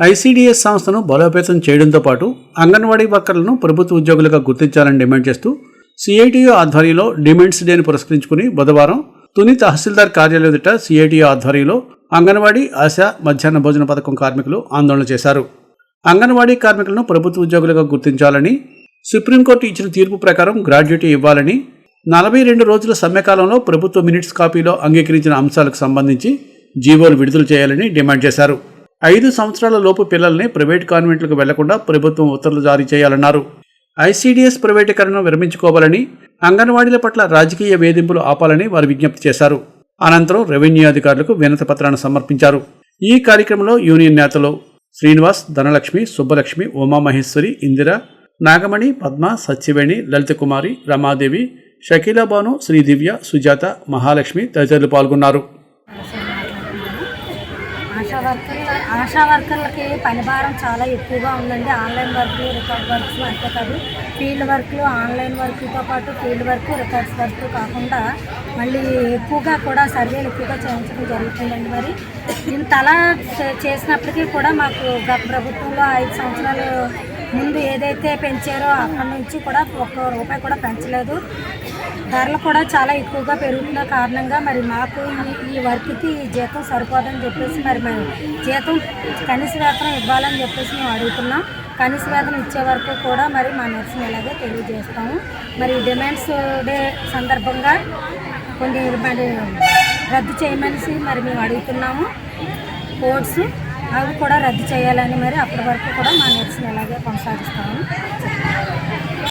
ICDS సంస్థను బలోపేతం చేయడంతో పాటు అంగన్వాడీ వర్కర్లను ప్రభుత్వ ఉద్యోగులుగా గుర్తించాలని డిమాండ్ చేస్తూ సిఐటియు ఆధ్వర్యంలో డిమాండ్స్ డేను పురస్కరించుకుని బుధవారం తుని తహసీల్దార్ కార్యాలయం ఎదుట సిఐటియు ఆధ్వర్యంలో అంగన్వాడీ ఆశా మధ్యాహ్న భోజన పథకం కార్మికులు ఆందోళన చేశారు. అంగన్వాడీ కార్మికులను ప్రభుత్వ ఉద్యోగులుగా గుర్తించాలని సుప్రీంకోర్టు ఇచ్చిన తీర్పు ప్రకారం గ్రాడ్యుయేటీ ఇవ్వాలని నలభై రెండు రోజుల సమ్మెకాలంలో ప్రభుత్వ మినిట్స్ కాపీలో అంగీకరించిన అంశాలకు సంబంధించి జీవోలు విడుదల చేయాలని డిమాండ్ చేశారు. ఐదు సంవత్సరాల లోపు పిల్లల్ని ప్రైవేట్ కాన్వెంట్లకు వెళ్ళకుండా ప్రభుత్వం ఉత్తర్వులు జారీ చేయాలన్నారు. ఐసీడీఎస్ ప్రైవేటీకరణను విరమించుకోవాలని అంగన్వాడీల పట్ల రాజకీయ వేధింపులు ఆపాలని వారు విజ్ఞప్తి చేశారు. అనంతరం రెవెన్యూ అధికారులకు వినతి పత్రాన్ని సమర్పించారు. ఈ కార్యక్రమంలో యూనియన్ నేతలు శ్రీనివాస్ ధనలక్ష్మి సుబ్బలక్ష్మి ఉమామహేశ్వరి ఇందిర నాగమణి పద్మ సత్యవేణి లలిత కుమారి రమాదేవి షకీలాబాను శ్రీదివ్య సుజాత మహాలక్ష్మి తదితరులు పాల్గొన్నారు. ఆశా వర్కర్ల ఆశా వర్కర్లకి పని భారం చాలా ఎక్కువగా ఉందండి. ఆన్లైన్ వర్క్ రికార్డ్ వర్క్స్ అంతే కాదు ఫీల్డ్ వర్క్లు ఆన్లైన్ వర్క్తో పాటు ఫీల్డ్ వర్క్ రికార్డ్స్ వర్క్ కాకుండా మళ్ళీ ఎక్కువగా కూడా సర్వేలు ఎక్కువగా చేయించడం జరుగుతుందండి మరి. ఇంతలా చే- చేసినప్పటికీ కూడా మాకు గత ప్రభుత్వంలో ఐదు సంవత్సరాలు ముందు ఏదైతే పెంచారో అక్కడి నుంచి కూడా ఒక్క రూపాయి కూడా పెంచలేదు. ధరలు కూడా చాలా ఎక్కువగా పెరుగుతున్న కారణంగా మరి మాకు ఈ- వర్క్కి జీతం సరిపోదని చెప్పేసి మరి మేము జీతం కనీస వేతనం ఇవ్వాలని చెప్పేసి మేము అడుగుతున్నాం. కనీస వేతనం ఇచ్చే వరకు కూడా మరి మా నిరసన ఇలాగే తెలియజేస్తాము. మరి డిమాండ్స్ డే సందర్భంగా కొన్ని మరి రద్దు చేయమనేసి మరి మేము అడుగుతున్నాము. కోర్ట్స్ అవి కూడా రద్దు చేయాలని మరి అప్పటి వరకు కూడా మా నర్సుని ఇలాగే కొనసాగిస్తాము.